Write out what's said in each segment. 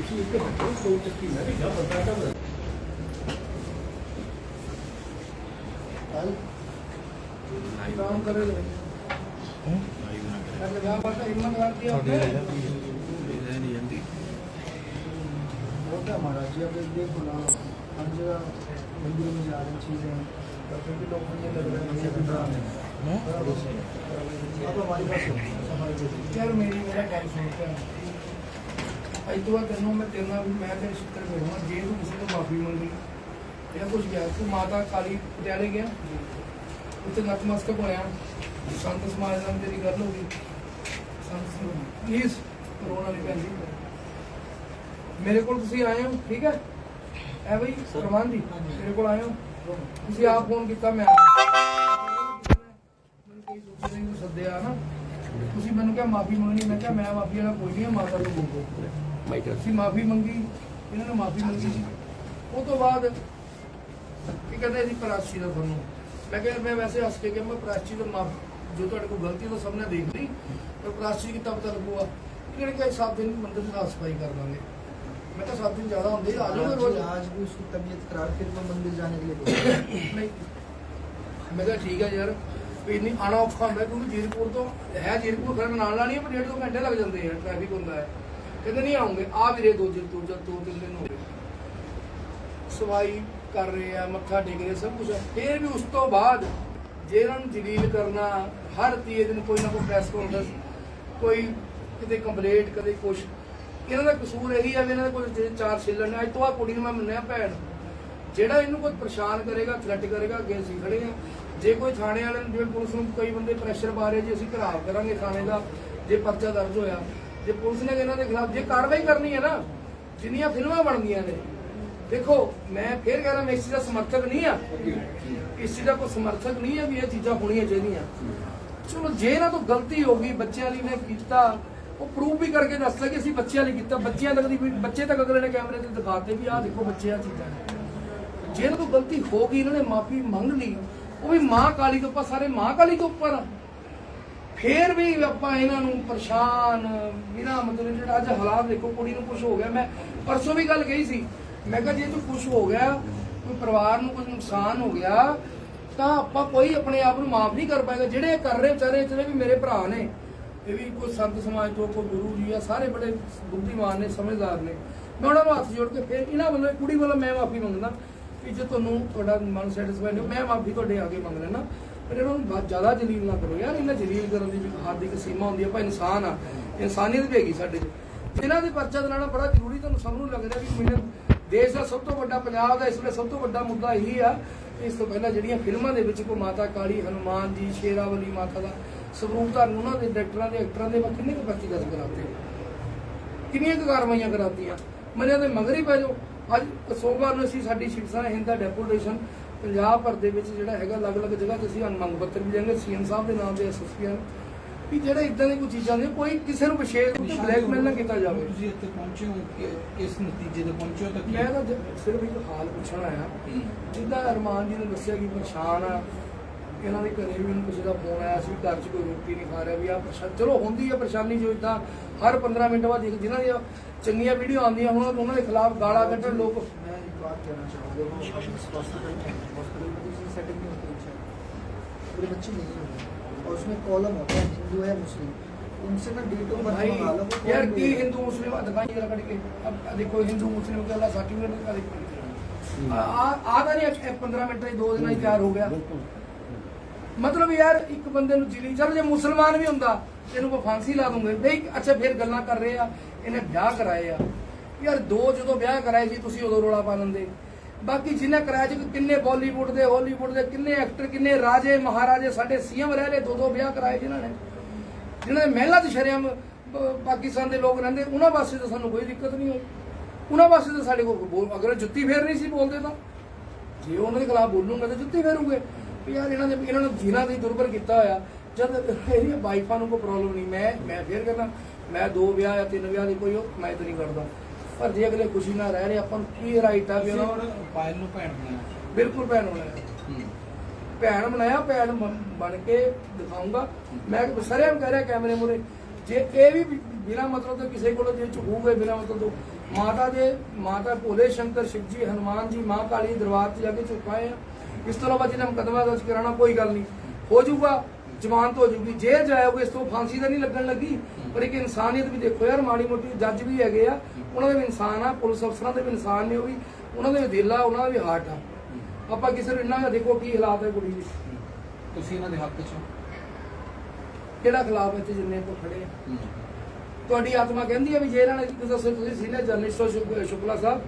ਤੁਸੀਂ ਇੱਕ ਬੱਚੇ ਸੋਚ ਚੱਕੀ ਮੈਂ ਵੀ ਜਾ ਬੰਦਾ ਤਾਂ ਕੱਲ ਕੰਮ ਕਰੇ ਲੈ ਲਾਈਵ ਨਾ ਕਰੇ ਅਗਰ ਜਾ ਬਸ ਹਿੰਮਤ ਕਰਦੀ ਆ ਤੁਹਾਡੀ ਲੈ ਨਹੀਂ ਜਾਂਦੀ। ਉਹ ਤਾਂ ਮਹਾਰਾਜ ਜੀ ਆਪਣੇ ਦੇਖੋ ਨਾ। ਹਰ ਜਗ੍ਹਾ ਮੰਦਿਰ ਵਿੱਚ ਆ ਰਹੀ ਚੀਜ਼ਾਂ ਤਾਂ ਫਿਰ ਵੀ ਲੋਕਾਂ ਨੂੰ ਲੱਗ ਰਿਹਾ ਹੈ? ਕਿ ਬਣਾ ਹੈ ਆਪਾਂ ਵਾਲੀ ਪਾਸ ਹੋ ਸਮਾਜ ਦੇ ਯਾਰ ਮੇਰੀ ਮੇਰਾ ਗੱਲ ਸੁਣ ਕੇ। ਅੱਜ ਤੋਂ ਬਾਅਦ ਤੈਨੂੰ ਮੈਂ ਤੇਰੇ ਨਾਲ ਮੈਂ ਤੇਰੇ ਸ਼ਿਕਰ ਕਰੂੰਗਾ ਜੇ ਤੂੰ ਕਿਸੇ ਤੋਂ ਮਾਫੀ ਮੰਗੀ ਜਾਂ ਕੁਝ ਗਿਆ ਤੂੰ ਮਾਤਾ ਕਾਲੀ ਪਟਿਆਲੇ ਗਿਆ? ਉੱਥੇ ਨਤਮਸਤਕ ਹੋਇਆ। ਸੰਤ ਸਮਾਜ ਨਾਲ ਤੇਰੀ ਗੱਲ ਹੋ ਗਈ। ਸੰਤ ਪਲੀਜ਼ ਕਰੋਨਾ ਨਹੀਂ ਪੈਂਦੀ ਮੇਰੇ ਕੋਲ ਤੁਸੀਂ ਆਏ ਹੋ ਠੀਕ ਹੈ? ਐ ਬਈ ਰਮਾਨ ਜੀ ਮੇਰੇ ਕੋਲ ਆਏ ਹੋ। ਤੁਸੀਂ ਆਪ ਫੋਨ ਕੀਤਾ ਮੈਂ ਆਇਆ। ਮੈਨੂੰ ਕੋਈ ਦੂਜੇ ਨੇ ਮੈਨੂੰ ਸੱਦਿਆ ਨਾ ਤੁਸੀਂ ਮੈਨੂੰ ਕਿਹਾ ਮਾਫੀ ਮੰਗਣੀ ਮੈਂ ਕਿਹਾ ਮੈਂ ਮਾਫੀ ਵਾਲਾ ਕੋਈ ਨਹੀਂ ਮਾਤਾ ਨੂੰ ਬੋਲੋ ਮਾਈਕ ਅਸੀਂ ਮਾਫੀ ਮੰਗੀ ਇਹਨਾਂ ਨੇ ਮਾਫੀ ਮੰਗੀ ਸੀ ਉਹ ਤੋਂ ਬਾਅਦ ਕੀ ਕਹਿੰਦੇ ਸੀ ਪ੍ਰਾਚੀ ਦਾ ਤੁਹਾਨੂੰ ਮੈਂ ਕਿਹਾ ਮੈਂ ਵੈਸੇ ਹੱਸ ਕੇ ਕਿ ਮੈਂ ਪ੍ਰਾਚੀ ਦਾ ਮਾਫ ਜੋ ਤੁਹਾਡੇ ਕੋਲ ਗਲਤੀ ਹੈ ਤਾਂ ਸਭ ਨੇ ਦੇਖ ਲਈ ਪਰ ਪ੍ਰਾਚੀ ਕਿਤਾ ਪਤਾ ਲੱਗੂਗਾ ਕਿਹੜੇ ਕਿ ਸੱਤ ਦਿਨ ਮੰਦਿਰ ਦੀ ਸਾਫ ਸਫਾਈ ਕਰ ਦਾਂਗੇ ਮੈਂ ਕਿਹਾ ਸੱਤ ਦਿਨ ਜ਼ਿਆਦਾ ਹੁੰਦੇ ਆ ਜਾਓਗੇ ਰੋਜ਼ आज आज भी उसकी तबीयत खराब फिर वो मंदिर जाने के लिए बोला। ਨਹੀਂ ਮੈਂ ਕਿਹਾ ਠੀਕ ਹੈ ਯਾਰ ਵੀ ਇੰਨੀ ਆਣਾ ਔਖਾ ਹੁੰਦਾ ਕਿਉਂਕਿ ਜੀਰਪੁਰ ਤੋਂ ਹੈ ਜੀਰਪੁਰ ਖੜਨ ਨਾਲ ਨਾਲ ਹੀ ਆ, ਪਰ ਡੇਢ ਦੋ ਘੰਟੇ ਲੱਗ ਜਾਂਦੇ ਆ ਟ੍ਰੈਫਿਕ ਹੁੰਦਾ ਹੈ ਕਹਿੰਦੇ ਨਹੀਂ ਆਉਂਗੇ। ਆ ਵੀਰੇ ਦੋ ਦਿਨ, ਦੋ ਜਦ ਦੋ ਤਿੰਨ ਦਿਨ ਹੋ ਗਏ। ਸਵਾਈ ਕਰ ਰਹੇ ਆ, ਮੱਥਾ ਟੇਕ ਰਹੇ ਸਭ ਕੁਝ ਫਿਰ ਵੀ ਉਸ ਤੋਂ ਬਾਅਦ ਜੇ ਨੂੰ ਜਲੀਲ ਕਰਨਾ, ਹਰ ਤੀਏ ਦਿਨ ਕੋਈ ਨਾ ਕੋਈ ਪ੍ਰੈਸ ਕਾਨਫਰੰਸ ਕੋਈ ਕਿਤੇ ਕੰਪਲੇਂਟ ਕਦੇ ਕੁਛ। ਇਹਨਾਂ ਦਾ ਕਸੂਰ ਇਹੀ ਆ ਵੀ ਇਹਨਾਂ ਦੇ ਕੋਲ ਜਿਹੜੇ ਚਾਰ ਛਿੱਲਣ ਨੇ, ਅੱਜ ਤੋਂ ਆ ਕੁੜੀ ਨੂੰ ਮੈਂ ਮੰਨਿਆ ਭੈਣ। ਜਿਹੜਾ ਇਹਨੂੰ ਕੋਈ ਪਰੇਸ਼ਾਨ ਕਰੇਗਾ ਥ੍ਰੈਟ ਕਰੇਗਾ, ਅੱਗੇ ਅਸੀਂ ਖੜੇ ਆ। ਜੇ ਕੋਈ ਥਾਣੇ ਵਾਲੇ ਨੂੰ, ਜਿਵੇਂ ਪੁਲਿਸ ਨੂੰ ਕਈ ਬੰਦੇ ਪ੍ਰੈਸ਼ਰ ਪਾ ਰਹੇ, ਜੀ ਅਸੀਂ ਘਰਾਵ ਕਰਾਂਗੇ ਥਾਣੇ ਦਾ, ਜੇ ਪਰਚਾ ਦਰਜ ਹੋਇਆ ਜੇ ਪੁਲਿਸ ਨੇ ਇਹਨਾਂ ਦੇ ਖਿਲਾਫ ਜੇ ਕਾਰਵਾਈ ਕਰਨੀ ਹੈ ਨਾ, ਜਿੰਨੀਆਂ ਫਿਲਮਾਂ ਬਣਦੀਆਂ ਨੇ, ਦੇਖੋ, ਮੈਂ ਫੇਰ ਕਹਿ ਰਿਹਾ, ਮੈਂ ਇਸ ਚੀਜ਼ ਦਾ ਸਮਰਥਕ ਨਹੀਂ ਆ ਇਸ ਚੀਜ਼ ਦਾ ਕੋਈ ਸਮਰਥਕ ਨਹੀਂ ਆ ਵੀ ਇਹ ਚੀਜ਼ਾਂ ਹੋਣੀਆਂ ਚਾਹੀਦੀਆਂ। ਚਲੋ, ਜੇ ਇਹਨਾਂ ਤੋਂ ਗਲਤੀ ਹੋ ਗਈ, ਬੱਚਿਆਂ ਲਈ ਨੇ ਕੀਤਾ, ਉਹ ਪ੍ਰੂਫ ਵੀ ਕਰਕੇ ਦੱਸ ਲੈ ਕਿ ਅਸੀਂ ਬੱਚਿਆਂ ਲਈ ਕੀਤਾ। ਬੱਚਿਆਂ ਤੱਕ ਦੀ ਬੱਚੇ ਤੱਕ ਅਗਲੇ ਨੇ ਕੈਮਰੇ ਤੇ ਦਿਖਾਤੇ ਵੀ ਆਹ ਦੇਖੋ ਬੱਚੇ ਆ ਚੀਜ਼ਾਂ ਨੇ। ਜੇ ਇਹਨਾਂ ਤੋਂ ਗਲਤੀ ਹੋ ਗਈ, ਇਹਨਾਂ ਨੇ ਮਾਫੀ ਮੰਗ ਲਈ, ਉਹ ਵੀ ਮਾਂ ਕਾਲੀ ਤੋਂ ਉੱਪਰ ਸਾਰੇ ਮਾਂ ਕਾਲੀ ਤੋਂ ਉੱਪਰ ਆ। ਫੇਰ ਵੀ ਆਪਾਂ ਇਹਨਾਂ ਨੂੰ ਪਰੇਸ਼ਾਨ, ਬਿਨਾ ਮਤਲਬ ਜਿਹੜਾ ਅੱਜ ਹਾਲਾਤ ਦੇਖੋ, ਕੁੜੀ ਨੂੰ ਕੁਝ ਹੋ ਗਿਆ। ਮੈਂ ਪਰਸੋਂ ਵੀ ਗੱਲ ਕਹੀ ਸੀ। ਮੈਂ ਕਿਹਾ ਜੇ ਤੂੰ ਕੁਝ ਹੋ ਗਿਆ, ਕੋਈ ਪਰਿਵਾਰ ਨੂੰ ਕੋਈ ਨੁਕਸਾਨ ਹੋ ਗਿਆ, ਤਾਂ ਆਪਾਂ ਕੋਈ ਆਪਣੇ ਆਪ ਨੂੰ ਮਾਫ ਨਹੀਂ ਕਰ ਪਾਏਗਾ। ਜਿਹੜੇ ਕਰ ਰਹੇ ਵਿਚਾਰੇ ਜਿਹੜੇ ਵੀ ਮੇਰੇ ਭਰਾ ਨੇ। ਇਹ ਵੀ ਕੋਈ ਸੰਤ ਸਮਾਜ ਤੋਂ, ਕੋਈ ਗੁਰੂ ਜੀ ਆ, ਸਾਰੇ ਬੜੇ ਬੁੱਧੀਮਾਨ ਨੇ, ਸਮਝਦਾਰ ਨੇ। ਮੈਂ ਉਹਨਾਂ ਨੂੰ ਹੱਥ ਜੋੜ ਕੇ ਫਿਰ ਇਹਨਾਂ ਵੱਲੋਂ, ਕੁੜੀ ਵੱਲੋਂ ਮੈਂ ਮਾਫੀ ਮੰਗਦਾ। ਕਿ ਜੇ ਤੁਹਾਨੂੰ ਤੁਹਾਡਾ ਮਨ ਸੈਟੀਸਫਾਈਡ ਹੋ ਮੈਂ ਮਾਫੀ ਤੁਹਾਡੇ ਅੱਗੇ ਮੰਗ ਲੈਣਾ ਪਰ ਇਹਨਾਂ ਨੂੰ ਬਹੁਤ ਜ਼ਿਆਦਾ ਜਲੀਲ ਨਾ ਕਰੋ। ਯਾਰ ਇਹਨਾਂ ਜਲੀਲ ਕਰਨ ਦੀ ਵੀ ਹੱਦ ਇੱਕ ਸੀਮਾ ਹੁੰਦੀ ਹੈ ਆਪਾਂ ਇਨਸਾਨ ਆ। ਇਨਸਾਨੀਅਤ ਵੀ ਹੈਗੀ ਸਾਡੇ 'ਚ। ਇਹਨਾਂ ਦੇ ਪਰਚਾ ਦਿਲਾਣਾ ਬੜਾ ਜ਼ਰੂਰੀ, ਤੁਹਾਨੂੰ ਸਭ ਨੂੰ ਲੱਗ ਰਿਹਾ ਵੀ ਮੈਨੂੰ ਦੇਸ਼ ਦਾ ਸਭ ਤੋਂ ਵੱਡਾ ਪੰਜਾਬ ਦਾ ਇਸ ਵੇਲੇ ਸਭ ਤੋਂ ਵੱਡਾ ਮੁੱਦਾ ਇਹੀ ਆ ਇਸ ਤੋਂ ਪਹਿਲਾਂ ਜਿਹੜੀਆਂ ਫਿਲਮਾਂ ਦੇ ਵਿੱਚ ਕੋ ਮਾਤਾ ਕਾਲੀ, ਹਨੂਮਾਨ ਜੀ, ਸ਼ੇਰਾਵਲੀ ਮਾਤਾ ਦਾ ਸਰੂਪ ਧਾਰਨ, ਉਹਨਾਂ ਦੇ ਡਾਇਰੈਕਟਰਾਂ ਦੇ, ਐਕਟਰਾਂ ਦੇ ਮੈਂ ਕਿੰਨੇ ਕੁ ਪਰਚੀ ਦਰਜ ਕਰਾਤੇ? ਕਿੰਨੀਆਂ ਕੁ ਕਾਰਵਾਈਆਂ ਕਰਾਤੀਆਂ? ਮਰਿਆ ਦੇ ਮਗਰ ਹੀ ਪੈ ਜਾਓ। ਅੱਜ ਸੋਮਵਾਰ ਨੂੰ ਅਸੀਂ ਸਾਡੀ ਸ਼ਿਵਸੈਨਾ ਹਿੰਦ ਦਾ ਡੈਪੂਟੇਸ਼ਨ ਪੰਜਾਬ ਭਰ ਦੇ ਵਿੱਚ ਜਿਹੜਾ ਹੈਗਾ ਅਲੱਗ-ਅਲੱਗ ਜਗ੍ਹਾ ਤੇ ਅਸੀਂ ਮੰਗ ਪੱਤਰ ਵੀ ਦੇਾਂਗੇ ਸੀਐਮ ਸਾਹਿਬ ਦੇ ਨਾਮ ਦੇ ਐਸਐਸਪੀਆਂ ਵੀ ਜਿਹੜਾ ਇਦਾਂ ਦੀ ਕੋਈ ਚੀਜ਼ਾਂ ਨੇ ਕੋਈ ਕਿਸੇ ਨੂੰ ਵਿਸ਼ੇਸ਼ ਬਲੈਕਮੇਲ ਨਾ ਕੀਤਾ ਜਾਵੇ। ਤੁਸੀਂ ਇੱਥੇ ਪਹੁੰਚੇ ਹੋ ਕਿਸ ਨਤੀਜੇ ਤੇ ਪਹੁੰਚੇ ਹੋ ਤਾਂ ਮੈਂ ਤਾਂ ਸਿਰਫ ਇੱਕ ਹਾਲ ਪੁੱਛਣ ਆਇਆ ਜਿੱਦਾਂ ਅਰਮਾਨ ਜੀ ਨੇ ਦੱਸਿਆ ਕਿ ਪਰੇਸ਼ਾਨ ਆ ਇਹਨਾਂ ਦੇ ਘਰੇ ਵੀ ਮੈਨੂੰ ਕਿਸੇ ਦਾ ਫੋਨ ਆਇਆ ਸੀ ਘਰ 'ਚ ਕੋਈ ਰੋਟੀ ਨਹੀਂ ਖਾ ਰਿਹਾ ਵੀ ਆ ਪਰੇਸ਼ਾਨ ਚਲੋ ਹੁੰਦੀ ਹੈ ਪਰੇਸ਼ਾਨੀ ਜੋ ਇਦਾਂ ਹਰ 15 ਮਿੰਟ ਬਾਅਦ ਜਿਹਨਾਂ ਦੀਆਂ ਚੰਗੀਆਂ ਵੀਡੀਓ ਆਉਂਦੀਆਂ ਹੁਣ ਉਹਨਾਂ ਦੇ ਖਿਲਾਫ ਗਾਲਾਂ ਕੱਢਣ ਲੋਕ बात कहना चाहूँगा हॉस्पिटल हॉस्पिटल में किसी सेटिंग नहीं होती अच्छा पूरे बच्चे नहीं होंगे और उसमें कॉलम होता है हिंदू है मुस्लिम उनसे ना डेट ऑफ बर्थ भाई मंगा लो वो यार कौन की बोलेगा? हिंदू मुस्लिम दिखाई जरा कट के अब देखो हिंदू मुस्लिम का अल्लाह सर्टिफिकेट का देखो आ ਆਦਾ ਨਹੀਂ 15 ਮਿੰਟ ਵਿੱਚ ਦੋ ਦਿਨਾਂ ਹੀ ਤਿਆਰ ਹੋ ਗਿਆ ਮਤਲਬ ਯਾਰ ਇੱਕ ਬੰਦੇ ਨੂੰ ਜਿਲੀ ਚੱਲ ਜੇ ਮੁਸਲਮਾਨ ਵੀ ਹੁੰਦਾ ਇਹਨੂੰ ਕੋ ਫਾਂਸੀ ਲਾ ਦੂੰਗੇ ਨਹੀਂ ਅੱਛਾ ਫਿਰ ਗੱਲਾਂ ਕਰ ਰਹੇ ਆ ਇਹਨੇ ਵਿਆਹ ਕਰਾਏ ਆ ਯਾਰ ਦੋ ਜਦੋਂ ਵਿਆਹ ਕਰਾਏ ਸੀ, ਤੁਸੀਂ ਉਦੋਂ ਰੋਲਾ ਪਾ ਲੈਂਦੇ। ਬਾਕੀ ਜਿਨ੍ਹਾਂ ਕਰਾਇਆ ਜੀ ਕਿੰਨੇ ਬਾਲੀਵੁੱਡ ਦੇ ਹਾਲੀਵੁੱਡ ਦੇ, ਕਿੰਨੇ ਐਕਟਰ ਕਿੰਨੇ ਰਾਜੇ, ਮਹਾਰਾਜੇ, ਸਾਡੇ ਸੀਐਮ ਰਹਿ ਰਹੇ ਦੋ ਦੋ ਵਿਆਹ ਕਰਾਏ ਜਿਨ੍ਹਾਂ ਨੇ। ਜਿਨ੍ਹਾਂ ਦੇ ਮਹਿਲਾ ਚ ਸ਼ਰਿਆਮ ਪਾਕਿਸਤਾਨ ਦੇ ਲੋਕ ਰਹਿੰਦੇ, ਉਹਨਾਂ ਵਾਸਤੇ ਤਾਂ ਸਾਨੂੰ ਕੋਈ ਦਿੱਕਤ ਨਹੀਂ ਹੋਈ ਉਹਨਾਂ ਵਾਸਤੇ ਤਾਂ ਸਾਡੇ ਕੋਲ ਅਗਰ ਜੁੱਤੀ ਫੇਰਨੀ ਸੀ ਬੋਲਦੇ ਤਾਂ। ਜੇ ਉਹਨਾਂ ਦੇ ਖਿਲਾਫ ਬੋਲੂਗਾ ਤਾਂ ਜੁੱਤੀ ਫੇਰੂਗੇ। ਯਾਰ ਇਹਨਾਂ ਦੇ ਇਹਨਾਂ ਨੂੰ ਜਿਨ੍ਹਾਂ ਦੀ ਦੁਰਬਰ ਕੀਤਾ ਹੋਇਆ। ਜਦ ਇਹਦੀਆਂ ਵਾਈਫਾਂ ਨੂੰ ਕੋਈ ਪ੍ਰੋਬਲਮ ਨਹੀਂ, ਮੈਂ ਮੈਂ ਫੇਰ ਕਹਿੰਦਾ, ਮੈਂ ਦੋ ਵਿਆਹ ਜਾਂ ਤਿੰਨ ਵਿਆਹ ਦੀ ਕੋਈ ਉਹ, ਮੈਂ ਤਾਂ ਨਹੀਂ ਕਰਦਾ। ਪਰ ਜੇ ਅਗਲੇ ਖੁਸ਼ੀ ਨਾਲ ਰਹਿ ਰਹੇ ਆਪਾਂ ਨੂੰ ਕੀ ਰਾਈਟ ਆ ਵੀ ਉਹਨਾਂ ਨੂੰ ਪਾਇਲ ਨੂੰ ਭੈਣ ਬਣਾਇਆ। ਬਿਲਕੁਲ ਭੈਣ ਬਣਾਇਆ। ਭੈਣ ਬਣਾਇਆ ਭੈਣ ਬਣ- ਕੇ ਦਿਖਾਉਂਗਾ ਮੈਂ ਸਾਰਿਆਂ ਨੂੰ ਕਹਿ ਰਿਹਾ ਕੈਮਰੇ ਮੂਰੇ ਜੇ ਇਹ ਵੀ ਬਿਨਾ ਮਤਲਬ ਤੋਂ ਕਿਸੇ ਕੋਲੋਂ ਜੇ ਝੂਠ ਗਏ ਬਿਨਾ ਮਤਲਬ ਤੋਂ ਮਾਤਾ ਦੇ ਮਾਤਾ ਭੋਲੇ ਸ਼ੰਕਰ ਸ਼ਿਵ ਜੀ ਹਨੂਮਾਨ ਜੀ ਮਾਂ ਕਾਲੀ ਦਰਬਾਰ ਤੇ ਜਾ ਕੇ ਝੁਕਾਏ ਆ। ਇਸ ਤੋਂ ਇਲਾਵਾ ਜਿਹਨੇ ਮੁਕੱਦਮਾ ਦਰਜ ਕਰਾਉਣਾ ਕੋਈ ਗੱਲ ਨਹੀਂ। ਹੋ ਜਾਊਗਾ। ਜ਼ਮਾਨਤ ਹੋ ਜਾਊਗੀ ਜੇਲ੍ਹ ਜਾਓਗੇ ਇਸ ਤੋਂ ਫਾਂਸੀ ਤਾਂ ਨਹੀਂ ਲੱਗਣ ਲੱਗੀ। ਪਰ ਇੱਕ ਇਨਸਾਨੀਅਤ ਵੀ ਦੇਖੋ ਯਾਰ ਮਾੜੀ ਮੋਟੀ ਜੱਜ ਵੀ ਹੈਗੇ ਆ। ਉਹਨਾਂ ਦੇ ਵੀ ਇਨਸਾਨ ਆ ਪੁਲਿਸ ਅਫਸਰਾਂ ਦੇ ਵੀ ਇਨਸਾਨ ਨੇ ਉਹ ਵੀ। ਉਹਨਾਂ ਦੇ ਦਿਲ ਆ ਉਹਨਾਂ ਦਾ ਵੀ ਹਾਰਟ ਆ। ਆਪਾਂ ਕਿਸੇ ਨੂੰ ਇੰਨਾ ਦੇਖੋ ਕੀ ਹਾਲਾਤ ਹੈ ਕੁੜੀ ਦੇ। ਤੁਸੀਂ ਇਹਨਾਂ ਦੇ ਹੱਕ 'ਚ ਹੋ? ਕਿਹੜਾ ਖਿਲਾਫ ਇੱਥੇ ਜਿੰਨੇ ਕੋ ਖੜੇ ਆ? ਤੁਹਾਡੀ ਆਤਮਾ ਕਹਿੰਦੀ ਹੈ ਵੀ ਜੇ ਇਹਨਾਂ ਨੇ ਤੁਸੀਂ ਤੁਸੀਂ ਸੀਨੀਅਰ ਜਰਨਲਿਸਟ ਹੋ ਸ਼ੁਕ- ਸ਼ੁਕਲਾ ਸਾਹਿਬ।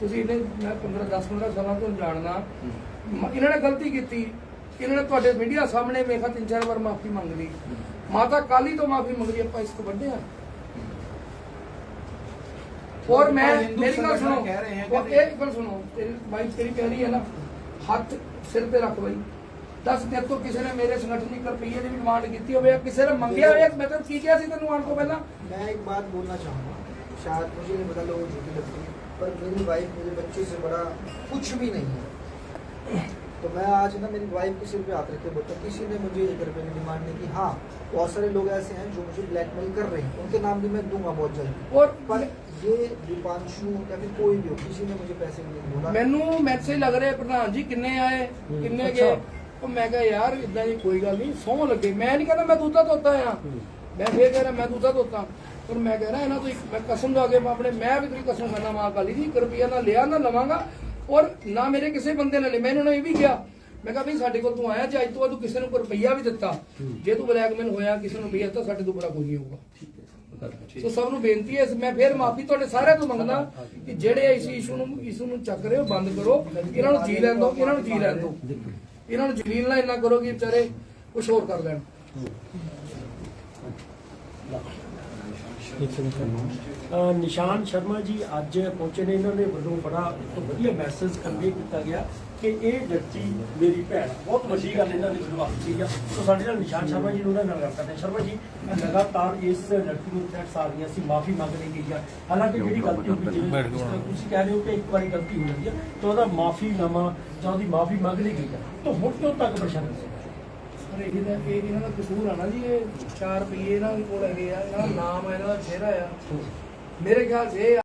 ਤੁਸੀਂ ਇਹਨੇ ਮੈਂ 15 10 15 ਸਾਲਾਂ ਤੋਂ ਜਾਣਦਾ। ਇਹਨਾਂ ਨੇ ਗਲਤੀ ਕੀਤੀ। ਇਹਨਾਂ ਨੇ ਤੁਹਾਡੇ ਮੀਡੀਆ ਸਾਹਮਣੇ ਮੇਖਾ ਤਿੰਨ ਚਾਰ ਵਾਰ ਮਾਫੀ ਮੰਗ ਲਈ ਮਾਤਾ ਕਾਲੀ ਤੋਂ ਮਾਫੀ ਮੰਗ ਲਈ ਆਪਾਂ ਇਸ ਤੋਂ ਵੱਡੇ ਆ ਔਰ ਮੈਂ ਹਿੰਦੂ ਮੇਰੀ ਗੱਲ ਸੰਗਠਨ ਸੁਣੋ ਕਹਿ ਰਹੇ हैं ਔਰ कि- ਇੱਕ ਗੱਲ ਸੁਣੋ ਤੇਰੀ ਬਾਈ ਤੇਰੀ ਕਹਿ ਰਹੀ ਹੈ ਨਾ ਹੱਥ ਸਿਰ ਤੇ ਰੱਖ ਬਈ ਦੱਸ ਤੇ ਤੋਂ ਕਿਸੇ ਨੇ ਮੇਰੇ ਸੰਗਠਨ ਦੀ ਰੁਪਈਏ ਦੀ ਵੀ ਡਿਮਾਂਡ ਕੀਤੀ ਹੋਵੇ ਜਾਂ ਕਿਸੇ ਨੇ ਮੰਗਿਆ ਹੋਵੇ ਮੈਂ ਤੈਨੂੰ ਕੀ ਕਿਹਾ ਸੀ ਤੈਨੂੰ ਆਉਣ ਤੋਂ ਪਹਿਲਾਂ मैं एक बात बोलना चाहूँगा शायद मुझे नहीं पता लोगों को झूठी लगती है पर मेरी वाइफ मेरे बच्चे से बड़ा कुछ भी नहीं है तो मैं आज ना मेरी वाइफ के सिर पे हाथ रख के बोलता हूँ, किसी ने मुझे एक रुपये की डिमांड नहीं की हाँ बहुत सारे लोग ऐसे हैं जो मुझे ब्लैकमेल कर रहे हैं उनके नाम भी मैं दूंगा बहुत जल्दी और पर ये दीपांशु या फिर कोई भी हो किसी ने मुझे पैसे नहीं बोला ਮੈਨੂੰ ਮੈਸੇਜ ਲੱਗ ਰਿਹਾ ਪ੍ਰਧਾਨ ਜੀ ਕਿੰਨੇ ਆਏ ਕਿੰਨੇ ਗਏ ਉਹ ਮੈਂ ਕਿਹਾ ਯਾਰ ਇਦਾਂ ਦੀ ਕੋਈ ਗੱਲ ਨਹੀਂ ਸੌ ਲੱਗੇ ਮੈਂ ਨਹੀਂ ਕਹਿੰਦਾ ਮੈਂ ਦੁੱਧਾ ਧੋਤਾ ਆ ਮੈਂ ਫੇਰ ਕਹਿ ਰਿਹਾ ਮੈਂ ਦੁੱਧਾ ਧੋਤਾ ਪਰ ਮੈਂ ਕਹਿ ਰਿਹਾ ਇਹਨਾਂ ਤੋਂ ਇੱਕ ਮੈਂ ਕਸਮ ਦਾ ਕੇ ਮੈਂ ਆਪਣੇ ਮੈਂ ਵੀ ਤੇਰੀ ਕਸਮ ਖਾਨਾ ਮਾਂ ਕਾਲੀ ਦੀ 1 ਰੁਪਿਆ ਨਾ ਲਿਆ ਨਾ ਲਵਾਂਗਾ ਔਰ ਨਾ ਮੇਰੇ ਕਿਸੇ ਬੰਦੇ ਨੇ ਲਿਆ ਮੈਂ ਇਹਨਾਂ ਨੂੰ ਇਹ ਵੀ ਕਿਹਾ ਮੈਂ ਕਿਹਾ ਵੀ ਸਾਡੇ ਕੋਲ ਤੂੰ ਆਇਆ ਜੇ ਅੱਜ ਤੋਂ ਬਾਅਦ ਤੂੰ ਕਿਸੇ ਨੂੰ ਕੋਈ ਰੁਪਈਆ ਵੀ ਦਿੱਤਾ ਜੇ ਤੂੰ ਬਲੈਕਮੇਲ ਹੋਇਆ ਕਿਸੇ ਨੂੰ ਰੁਪਈਆ ਦਿੱਤਾ ਸਾਡੇ ਤੋਂ ਬੜਾ ਕੋਈ ਨਹੀਂ ਹੋਊਗਾ। ਸੋ ਸਭ ਨੂੰ ਬੇਨਤੀ ਹੈ ਮੈਂ ਫੇਰ ਮਾਫੀ ਤੁਹਾਡੇ ਸਾਰਿਆਂ ਤੋਂ ਮੰਗਦਾ ਕਿ ਜਿਹੜੇ ਇਸ ਇਸ਼ੂ ਨੂੰ ਇਸ਼ੂ ਨੂੰ ਚੱਕ ਰਹੇ ਹੋ ਬੰਦ ਕਰੋ ਇਹਨਾਂ ਨੂੰ ਜੀ ਲੈਣ ਦਿਓ ਇਹਨਾਂ ਨੂੰ ਜੀ ਲੈਣ ਦਿਓ। ਇਹਨਾਂ ਨੂੰ ਜਲੀਲ ਨਾ ਇੰਨਾ ਕਰੋ ਕਿ ਵਿਚਾਰੇ ਕੁਝ ਹੋਰ ਕਰ ਲੈਣ। ਨਿਸ਼ਾਨ ਸ਼ਰਮਾ ਜੀ ਅੱਜ ਪਹੁੰਚੇ ਨੇ ਇਹਨਾਂ ਦੇ ਵੱਲੋਂ ਬੜਾ ਇੱਕ ਵਧੀਆ ਮੈਸੇਜ ਕਨਵੇ ਕੀਤਾ ਗਿਆ ਕਿ ਇਹ ਲੜਕੀ ਮੇਰੀ ਭੈਣ ਬਹੁਤ ਵੱਡੀ ਗੱਲ ਇਹਨਾਂ ਨੇ ਜਵਾਬ ਠੀਕ ਆ। ਸੋ ਸਾਡੇ ਨਾਲ ਨਿਸ਼ਾਨ ਸ਼ਰਮਾ ਜੀ ਨੂੰ ਉਹਨਾਂ ਨਾਲ ਗੱਲ ਕਰਦੇ ਹਾਂ। ਸ਼ਰਮਾ ਜੀ ਲਗਾਤਾਰ ਇਸ ਲੜਕੀ ਨੂੰ ਥ੍ਰੈਟਸ ਆ ਰਹੀਆਂ ਸੀ ਮਾਫੀ ਮੰਗ ਲਈ ਗਈ ਆ। ਹਾਲਾਂਕਿ ਜਿਹੜੀ ਗਲਤੀ ਹੋ ਗਈ ਜਿਵੇਂ ਤੁਸੀਂ ਕਹਿ ਰਹੇ ਹੋ ਕਿ ਇੱਕ ਵਾਰੀ ਗਲਤੀ ਹੋ ਜਾਂਦੀ ਹੈ ਤਾਂ ਉਹਦਾ ਮਾਫੀ ਨਾਮਾ ਜਾਂ ਉਹਦੀ ਮਾਫੀ ਮੰਗ ਲਈ ਗਈ ਆ। ਤਾਂ ਹੁਣ ਕਿਉਂ ਤੱਕ ਪ੍ਰਸ਼ਨ ਪਰ ਇਹ ਤਾਂ ਇਹ ਇਹਨਾਂ ਦਾ ਕਸੂਰ ਆ ਨਾ ਜੀ ਇਹ 4 ਰੁਪਏ ਇਹਨਾਂ ਕੋਲ ਹੈਗੇ ਆ ਇਹਨਾਂ ਦਾ ਨਾਮ ਆ ਇਹਨਾਂ ਦਾ ਚਿਹਰਾ ਆ। ਮੇਰੇ ਖਿਆਲ 'ਚ ਇਹ